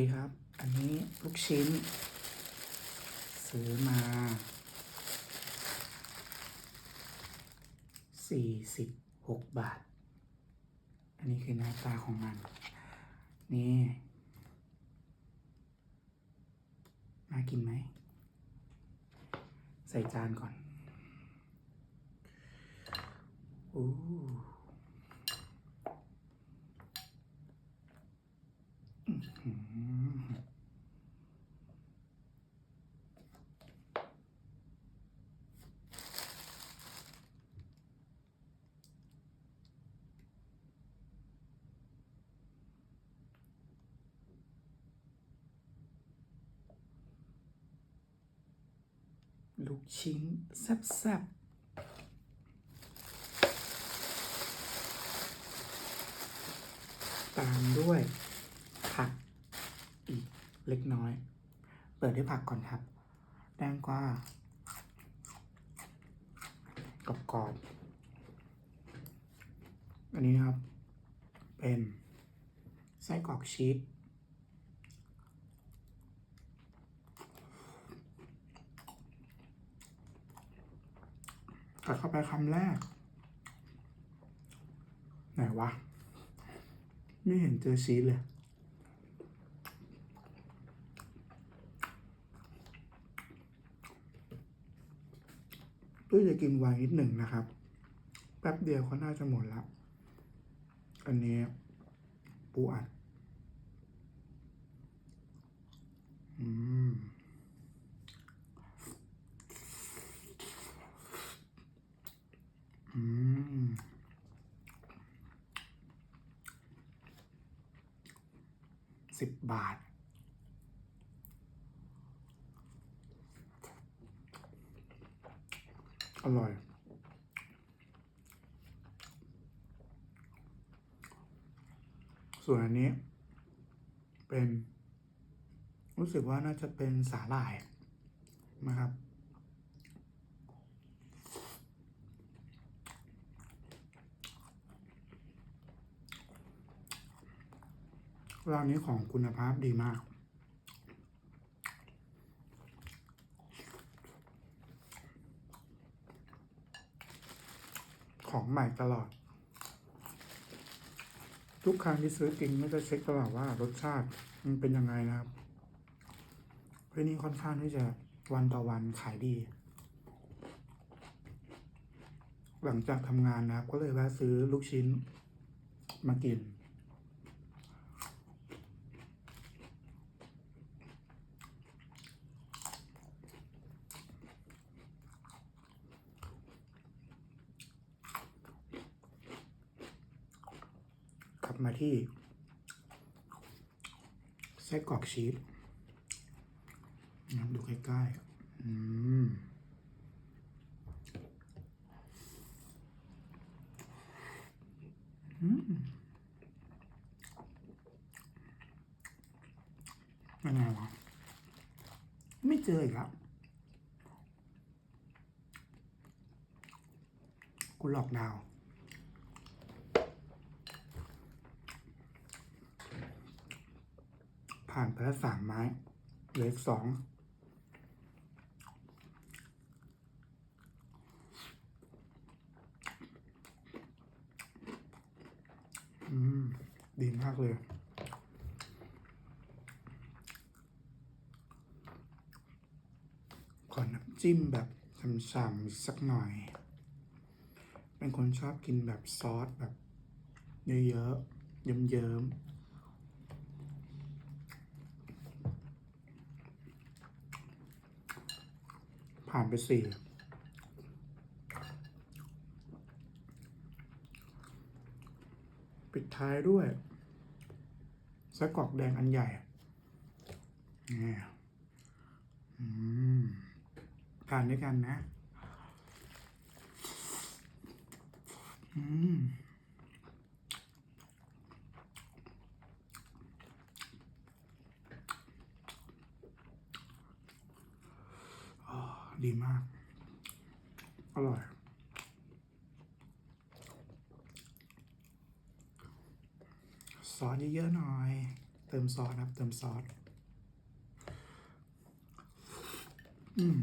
ดีครับ อันนี้ลูกชิ้น ซื้อมาสี่สิบหกบาท อันนี้คือหน้าตาของมัน นี่ น่ากินไหม ใส่จานก่อน อู้อื้อหือ ลูกชิ้นแซ่บๆตามด้วย ผักอีกเล็กน้อย เปิดด้วยผักก่อนครับ แตงกวากรอบๆอันนี้นะครับ เป็นไส้กรอกชีสกัดเข้าไปคำแรก ไหนวะ ไม่เห็นเจอชีสเลย ด้วยจะกินไวนิดหนึ่งนะครับ แป๊บเดียวก็น่าจะหมดล้วอันนี้ปูอัด อืมอืมสิบบาท อร่อยส่วนอันนี้ เป็น รู้สึกว่าน่าจะเป็นสาหร่ายนะครับ ร้านนี้ของคุณภาพดีมาก ของใหม่ตลอด ทุกครั้งที่ซื้อกินไม่จะเช็คตลอดว่ารสชาติมันเป็นยังไงนะครับเพราะนี่ค่อนข้างที่จะวันต่อวันขายดี หลังจากทำงานนะครับก็เลยแวะซื้อลูกชิ้นมากิน มาที่ไส้กรอกชีสนะดูใกล้ๆอืมอืมยังไงวะไม่เจออีกแล้วกูหลอกดาว ผ่านไปแล้วสามไม้เหลืออีกสองอืม ดีมากเลยขอน้ำจิ้มแบบฉ่ำๆสักหน่อย เป็นคนชอบกินแบบซอสแบบ เยอะๆ เยิ้มๆ ผ่านไปสี่ปิดท้ายด้วยไส้กรอกแดงอันใหญ่นี่ทานด้วยกันนะ อืม อ๋อ ดีมาก อร่อยซอสเยอะๆหน่อย เติมซอสครับ เติมซอส อืม